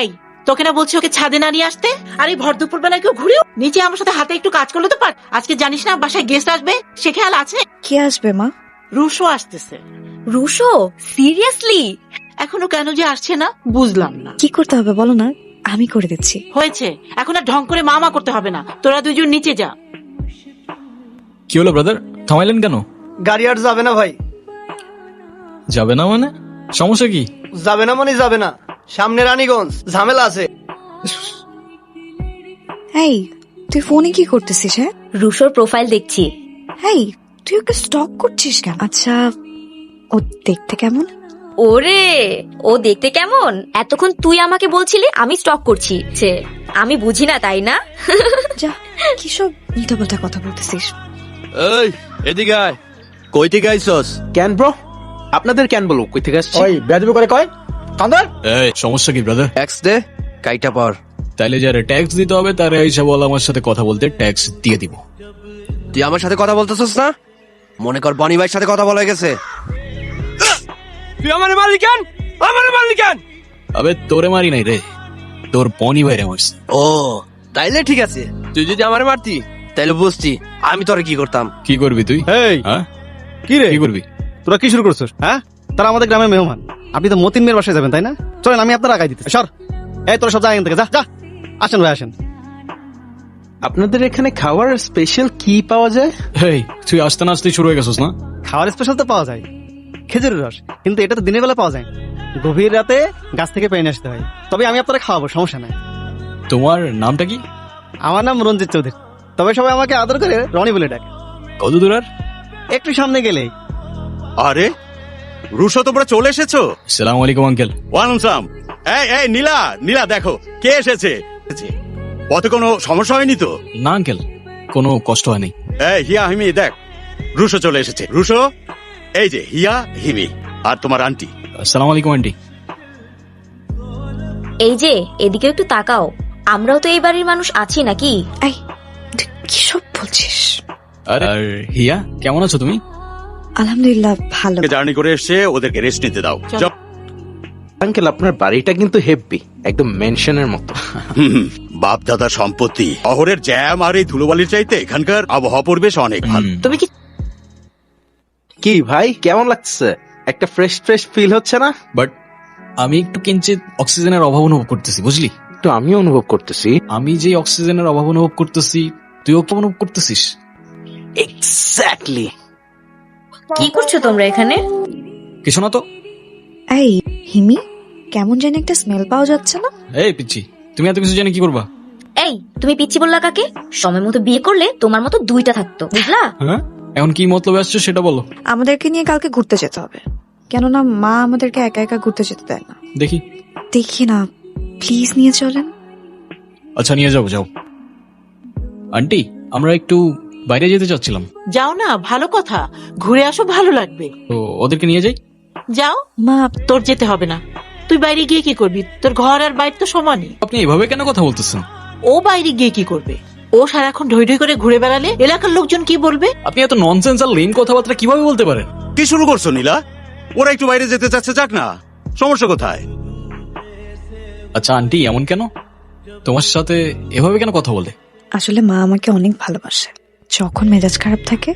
এই তোকে না বলছি ওকে ছাদে না নিয়ে আসতে? আর এই ভর দুপুর বেলায় কেউ ঘুরেও? নিচে আমার সাথে হাতে একটু কাজ করলে তো পার। আজকে জানিস না বাসায় গেস্ট আসবে? সে খেয়াল আছে? কে আসবে মা? রুশো আসতেছে। রুশো? সিরিয়াসলি? এখনও কেন যে আসছে না বুঝলাম না। কি করতে হবে বলো না? আমি করে দিচ্ছি। হয়েছে। এখন আর ঢং করে মামা করতে হবে না। তোরা দুজন নিচে যা। কি হলো ব্রাদার থামাইলেন কেন? গাড়ি আর যাবে না ভাই। যাবে না মানে? সমস্যা কি? যাবে না মানে যাবে না। সামনে রানীগঞ্জ ঝামেলা আছে। এই তুই ফোনে কি করতেছিস হ্যাঁ? রুশোর প্রোফাইল দেখছি। এই তুই ওকে স্টক করছিস কেন? আচ্ছা ও দেখতে কেমন? ওরে ও দেখতে কেমন? এতক্ষণ তুই আমাকে বলছিলি আমি স্টক করছি। যে আমি বুঝি না তাই না? যা কি সব উল্টাপাল্টা কথা বলতেছিস? এই এদিকে আয়। কই থেকে আইসস? Can bro? আপনাদের ক্যান বলব কই থেকে আসছি? ওই বেদবি করে কয়? কান্দার এই সমস্যা কি ব্রাদার ট্যাক্স দে কাইটা পার। তাইলে যারা ট্যাক্স দিতে হবে তারা এইসব বল আমার সাথে কথা বলতে ট্যাক্স দিয়ে দিব। তুই আমার সাথে কথা বলতেছস না? মনে কর বনি ভাইয়ের সাথে কথা বলা গেছে। তুই আমার মালিকান আমার মালিকান আবে তোরে মারি নাই রে। তোর পনি বাইরে মারছে। ও তাইলে ঠিক আছে। তুই যদি আমার মারতি তাইলে বুঝছি আমি তোরে কি করতাম। কি করবি তুই? এই হ্যাঁ? কি রে? কি করবি? তোরা কি শুরু করছিস হ্যাঁ? তারা আমাদের গ্রামের মেহমান। আপনি তো মতিন মেয়ের বাসায় যাবেন তাই না? চলেন আমি আপনার আগাই দিতে সর। এই তোরা সব জায়গা থেকে যা যা। আসেন ভাই আসেন। আপনাদের এখানে খাওয়ার স্পেশাল কি পাওয়া যায়? এই তুই আসতে না আসতেই শুরু হয়ে গেছিস না? খাওয়ার স্পেশাল তো পাওয়া যায়। খেজুরের রস। কিন্তু এটা তো দিনের বেলা পাওয়া যায়। না। গভীর রাতে গাছ থেকে পেয়ে নিয়ে আসতে হয়। তবে আমি আপনারা খাওয়াবো সমস্যা নাই। তোমার নামটা কি? আমার নাম রঞ্জিত চৌধুরী। তবে সবাই আমাকে আদর করে রনি বলে ডাকে। কত দূর আর? একটু সামনে গেলেই। আরে রুশো তোমরা চলে এসেছ? সালাম আলাইকুম আঙ্কেল। ওয়ালাইকুম সালাম। এই এই নীলা নীলা দেখো কে এসেছে? পথে কোনো সমস্যা হয়নি তো? না আঙ্কেল কোনো কষ্ট হয়নি। এই হিয়া হিমি দেখ রুশো চলে এসেছে। রুশো এই যে হিয়া হিমি আর তোমার আন্টি। সালাম আলাইকুম আন্টি। এই যে এদিকে একটু তাকাও। আমরাও তো এই বাড়ির মানুষ আছি নাকি? এই কি সব বলছিস? আর আর হিয়া কেমন আছো তুমি? আলহামদুলিল্লাহ ভালো। জার্নি করে এসছে ওদেরকে রেস্ট নিতে দাও। চলো। আঙ্কেল আপনার বাড়িটা কিন্তু হেভি একদম মেনশনের মতো। বাপ দাদার সম্পত্তি। শহরের জ্যাম আর এই ধুলোবালির চাইতে এখানকার আবহাওয়া পরিবেশ অনেক ভালো। তুমি কি কি ভাই কেমন লাগছে? একটা ফ্রেশ ফ্রেশ ফিল হচ্ছে না? বাট আমি একটু কিঞ্চিত অক্সিজেনের অভাব অনুভব করতেছি বুঝলি? একটু আমিও অনুভব করতেছি। আমি যে অক্সিজেনের অভাব অনুভব করতেছি তুইও তো অনুভব করতেছিস? এক্স্যাক্টলি কি করছ তোমরা এখানে? কিছু না তো। এই হিমি কেমন জানি একটা স্মেল পাওয়া যাচ্ছে না? এই পিচ্ছি তুমি এত কিছু জানি কি করবা? এই তুমি পিচ্ছি বললা কাকে? সময় মতো বিয়ে করলে তোমার মতো দুইটা থাকতো বুঝলা? হ্যাঁ? এখন কি মতলব আসছো সেটা বলো। আমাদেরকে নিয়ে কালকে ঘুরতে যেতে হবে। কেননা মা আমাদেরকে একা একা ঘুরতে যেতে দেয় না। দেখি। দেখি না প্লিজ নিয়ে চলেন। আচ্ছা নিয়ে যাও যাও। আন্টি আমরা একটু বাইরে যেতে চাচ্ছিলাম। যাও না ভালো কথা। ঘুরে আসো ভালো লাগবে। তো ওদেরকে নিয়ে যাই? যাও। মা তোর যেতে হবে না। তুই বাইরে গিয়ে কি করবি? তোর ঘর আর বাইরে তো সমানই। আপনি এভাবে কেন কথা বলতেছেন? ও বাইরে গিয়ে কি করবে? ও সারাক্ষণ ঢই ঢই করে ঘুরে বেড়ালে এলাকার লোকজন কি বলবে? আপনি এত ননসেন্স আর লেম কথাবার্তা কীভাবে বলতে পারেন? কি শুরু করছ নীলা? ওরা একটু বাইরে যেতে চাচ্ছে যাক না। সমস্যা কোথায়? আচ্ছা আন্টি এমন কেন? তোমার সাথে এভাবে কেন কথা বলে? আসলে মা আমাকে অনেক ভালোবাসে। যখন মেজাজ খারাপ থাকে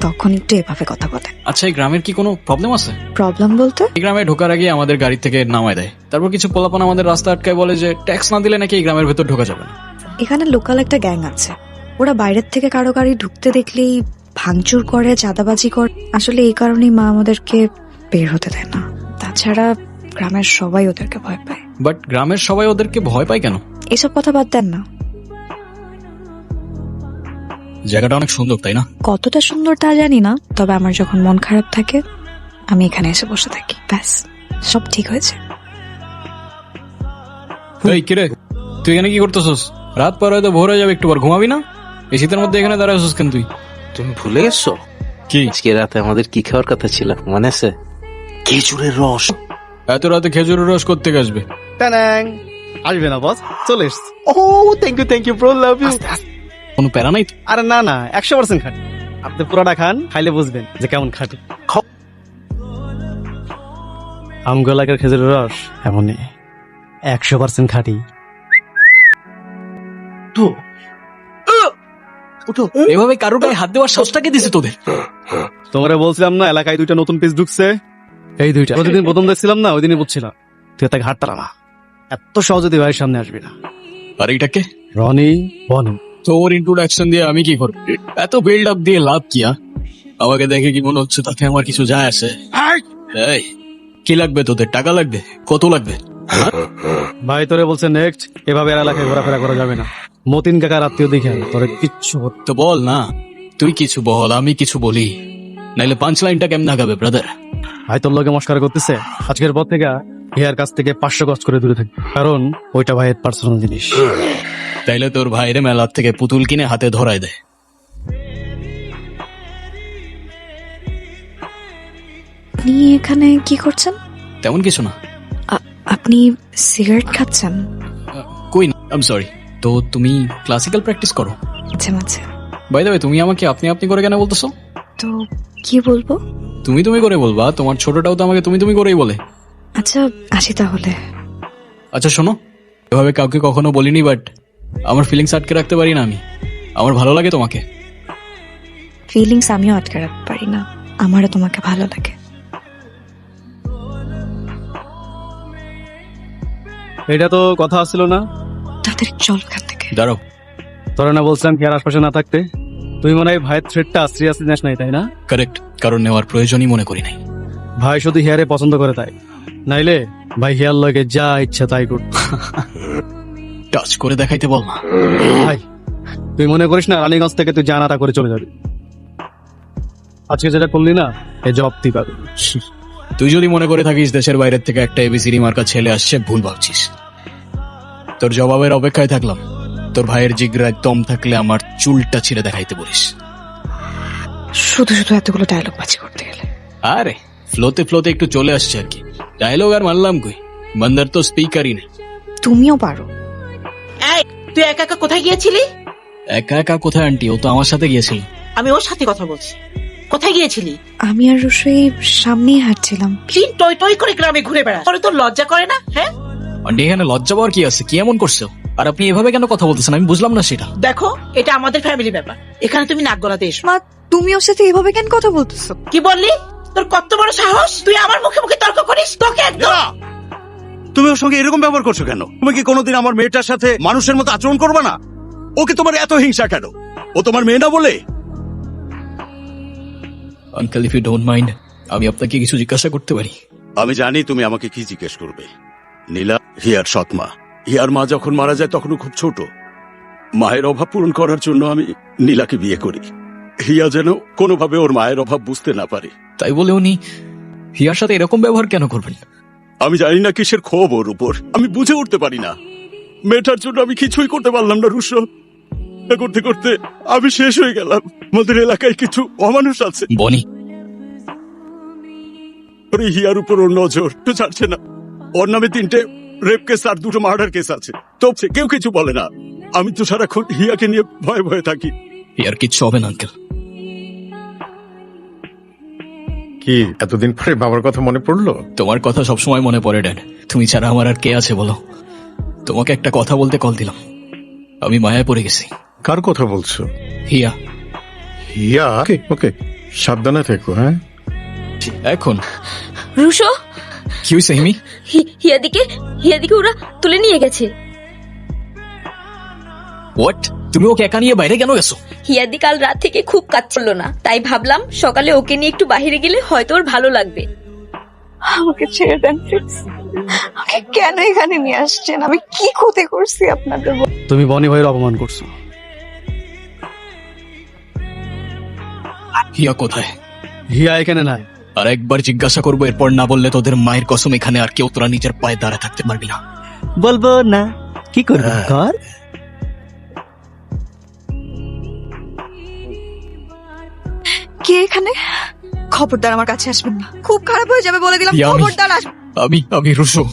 তখন একটু এভাবে কথা বলে। আচ্ছা এই গ্রামের কি কোনো প্রবলেম আছে? প্রবলেম বলতে? এই গ্রামে ঢোকার আগে আমাদের গাড়ি থেকে নামায় দেয়। তারপর কিছু পোলাপান আমাদের রাস্তা আটকায় বলে যে ট্যাক্স না দিলে নাকি এই গ্রামের ভেতর ঢোকা যাবে না। এখানে লোকাল একটা গ্যাং আছে। ওরা বাইরের থেকে কারও গাড়ি ঢুকতে দেখলেই ভাঙচুর করে চাঁদাবাজি করে। আসলে এই কারণেই মা আমাদেরকে বের হতে দেয় না। তাছাড়া গ্রামের সবাই ওদেরকে ভয় পায়। বাট গ্রামের সবাই ওদেরকে ভয় পায় কেন? এসব কথা বাদ দেন না। জায়গাটা অনেক সুন্দর তাই না? কতটা সুন্দর তা জানি না তবে আমার যখন মন খারাপ থাকে আমি এখানে এসে বসে থাকি ব্যাস সব ঠিক হয়েছে। এই কিরে তুই এখানে কি করতেছস? রাত পর হয়তো ভোর হয়ে যাবে একটু পর ঘুমাবি না? এই শীতের মধ্যে এখানে দাঁড়ায় আছিস কেন তুই? তুমি ভুলে গেছো? কি? আজকে রাতে আমাদের কি খাওয়ার কথা ছিল মনে আছে? খেজুরের রস। এত রাতে খেজুরের রস করতে আসবে? আসবে না বস চলে এসছি। ও thank you thank you bro love you কোনো প্যারা নাই তো? আরে না না একশো পার্সেন্ট খাটি। আপনি পুরোটা খান খাইলে বুঝবেন যে কেমন খাটি। আমগোলাকের খেজুরের রস? এমনই। একশো পার্সেন্ট খাঁটি। এভাবে কারও গায়ে হাত দেওয়ার সাহসটাকে দিছে তোদের? তোমারে বলছিলাম না এলাকায় দুইটা নতুন পিস ঢুকছে। এই দুইটা। প্রতিদিন প্রথম দেখছিলাম না ওই দিনই বুঝছিলাম। তুই তাকে হাত তারা না। এত সহজে ভাইয়ের সামনে আসবি না। আর এটাকে রনি বনু। তোর ইন্ট্রোডাকশন দিয়ে আমি কি করব? এত বিল্ড আপ দিয়ে লাভ কি আমাকে দেখে কি মনে হচ্ছে তাতে আমার কিছু যায় আসে? এই কি লাগবে তোদের? টাকা লাগবে? কত লাগবে? ভাই তোরে বলছে নেক্সট এভাবে আর এলাকায় ঘোরাফেরা করা যাবে না। মতিন কাকার আত্মীয় দেখে তোরে কিচ্ছু তো বল না তুই কিছু বল আমি কিছু বলি। নাইলে পাঁচ লাইনটা কেমন আগাবে ব্রাদার ভাই তোর লোকে মস্কার করতেছে। আজকের পর থেকে হিয়ার কাছ থেকে পাঁচশো গজ করে দূরে থাকবে। কারণ ওইটা ভাইয়ের পার্সোনাল জিনিস। তাইলে তোর ভাইরে মেলার থেকে পুতুল কিনে হাতে ধরায় দেয় আপনি এখানে কি করছেন? তেমন কিছু না। আপনি সিগারেট খাচ্ছেন? কই না আম সরি তো তুমি ক্লাসিক্যাল প্র্যাকটিস করো। মাঝে মাঝে। বাই দেবে তুমি আমাকে আপনি আপনি করে কেন বলতেছো? তো কি বলব? তুমি তুমি করে বলবা তোমার ছোটটাও তো আমাকে তুমি তুমি করেই বলে। আচ্ছা আসি তাহলে। আচ্ছা শোনো। এভাবে কাউকে কখনো বলিনি বাট আমার ফিলিংস আটকে রাখতে পারি না আমি। আমার ভালো লাগে তোমাকে। ফিলিংস আমিও আটকে রাখতে পারি না। আমারও তোমাকে ভালো লাগে। এটা তো কথা ছিল না। তাদের চল এখান থেকে। দাঁড়াও। তোরা না বলছিলাম কি আর আশপাশে না থাকতে? তুই মনে হয় ভাইয়ের থ্রেডটা সিরিয়াসলি নেস নাই তাই না? কারেক্ট কারণ নেওয়ার প্রয়োজনই মনে করি নাই। ভাই শুধু হেয়ারে পছন্দ করে তাই। নাইলে ভাই হেয়ার লগে যা ইচ্ছা তাই কর টাচ করে দেখাইতে বল না। ভাই তুই মনে করিস না রানীগঞ্জ থেকে তুই জানাটা করে চলে যাবি? আজকে যেটা করলি না এ জব তুই পাবি। তুই যদি মনে করে থাকিস দেশের বাইরের থেকে একটা এবিসিডি মার্কা ছেলে আসছে ভুল ভাবছিস। তোর জবাবের অপেক্ষায় থাকলাম। তোর ভাইয়ের জিগরায় দম থাকলে আমার চুলটা ছিঁড়ে দেখাইতে বলিস। শুধু শুধু এতগুলো ডায়লগ বাজি করতে গেলে। আরে ফ্লোতে ফ্লোতে একটু চলে আসছে আর কি। ডায়লগ আর মানলাম কই? বান্দার তো স্পিকারই নেই। তুমিও পারো। এই তুই একা একা কোথায় গিয়েছিলি? একা একা কোথায় আন্টি? ও তো আমার সাথে গিয়েছিল। আমি ওর সাথে কথা বলছি। কোথায় গিয়েছিলি? আমি আর রসই সামনেই হাঁটছিলাম। টই টই করে গ্রামে ঘুরে বেড়া তোর লজ্জা করে না হ্যাঁ? আন্টি এখানে লজ্জা পাওয়ার কি আছে? কি এমন করছ? আর আপনি এভাবে কেন কথা বলতেছেন? আমি বুঝলাম না সেটা। দেখো এটা আমাদের ফ্যামিলি ব্যাপার। এখানে তুমি নাক গলাতে এসো। মা তুমি ওর সাথে এভাবে কেন কথা বলতেছো? কি বললি? তোর কত বড় সাহস? তুই আমার মুখে মুখে তর্ক করিস? তোকে একদম তুমি ওর সঙ্গে এরকম ব্যবহার করছ কেন? তুমি কি কোনোদিন আমার মেয়েটার সাথে মানুষের মতো আচরণ করবে না? ওকে তোমার এত হিংসা কেন? ও তোমার মেয়ে না বলে? Uncle if you don't mind আমি আপনাকে কিছু জিজ্ঞাসা করতে পারি। আমি জানি তুমি আমাকে কি জিজ্ঞেস করবে। নীলা হিয়ার সৎমা। হিয়ার মা যখন মারা যায় তখনও খুব ছোট। মায়ের অভাব পূরণ করার জন্য আমি নীলাকে বিয়ে করি। হিয়া যেন কোনোভাবে ওর মায়ের অভাব বুঝতে না পারে। তাই বলে উনি হিয়ার সাথে এরকম ব্যবহার কেন করবেন? আমি জানি না কিসের ক্ষোভ ওর উপর। আমি বুঝে উঠতে পারি না। মেয়েটার জন্য আমি কিছুই করতে পারলাম না রুশো। এটা করতে করতে আমি শেষ হয়ে গেলাম। আমাদের এলাকায় কিছু অমানুষ আছে। বনি। ওর হিয়ার উপর ওর নজর তো ছাড়ছে না। ওর নামে তিনটে রেপ কেস আর দুটো মার্ডার কেস আছে। তো কেউ কিছু বলে না। আমি তো সারাক্ষণ হিয়াকে নিয়ে ভয়ে ভয়ে থাকি। হিয়ার কিচ্ছু হবে না আঙ্কেল। কি এতদিন পরে বাবার কথা মনে পড়ল? তোমার কথা সবসময় মনে পড়ে ড্যাড তুমি ছাড়া আমার আর কে আছে বলো? তোমাকে একটা কথা বলতে কল দিলাম। আমি মায়ায় পড়ে গেছি। কার কথা বলছো? হিয়া। হিয়া? ওকে ওকে। সাবধানে থেকো হ্যাঁ? এখন? রুশো? কি হয়েছে হিমি? হি- হিয়াদিকে হিয়াদিকে ওরা তুলে নিয়ে গেছে। হোয়াট তুমি ওকে একা নিয়ে বাইরে কেন গেছো? হিয়াদি কাল রাত থেকে খুব কাচ্ছিল না তাই ভাবলাম সকালে ওকে নিয়ে একটু বাইরে গেলে হয়তো ওর ভালো লাগবে। আমাকে ছেড়ে দেন প্লিজ আমাকে কেন এখানে নিয়ে আসছেন? আমি কি ক্ষতি করছি আপনাদের তুমি বনি ভাইয়ের অপমান করছ। হিয়া কোথায়? হিয়া এখানে নাই। আর একবার জিজ্ঞাসা করব এরপর না বললে তোদের মায়ের কসম এখানে আর কেউ তোরা নিজের পায়ে দাঁড়ায় থাকতে পারবি না। বলব না। কি করব? কর কে এখানে? খবরদার আমার কাছে আসবেন না। খুব খারাপ হয়ে যাবে বলে দিলাম আমি- খবরদার আসবেন আমি আমি Rusho.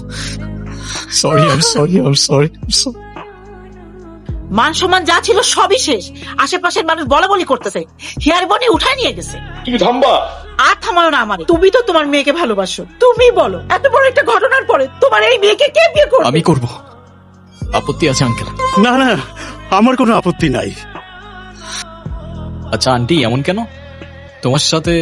Sorry I sorry I sorry মান সম্মান যা ছিল সবই শেষ। আশেপাশের মানুষ বলা বলি করতেছে। হিয়ার বনি উঠায় নিয়ে গেছে। তুমি থামবা। আর থামালো না আমার। তুমি তো তোমার মেয়েকে ভালোবাসো। তুমি বলো এত বড় একটা ঘটনার পরে তোমার এই মেয়েকে কে বিয়ে করবে? আমি করব। আপত্তি আছে আঙ্কেল না না আমার কোনো আপত্তি নাই। আচ্ছা আন্টি এমন কেন? তোমার সাথে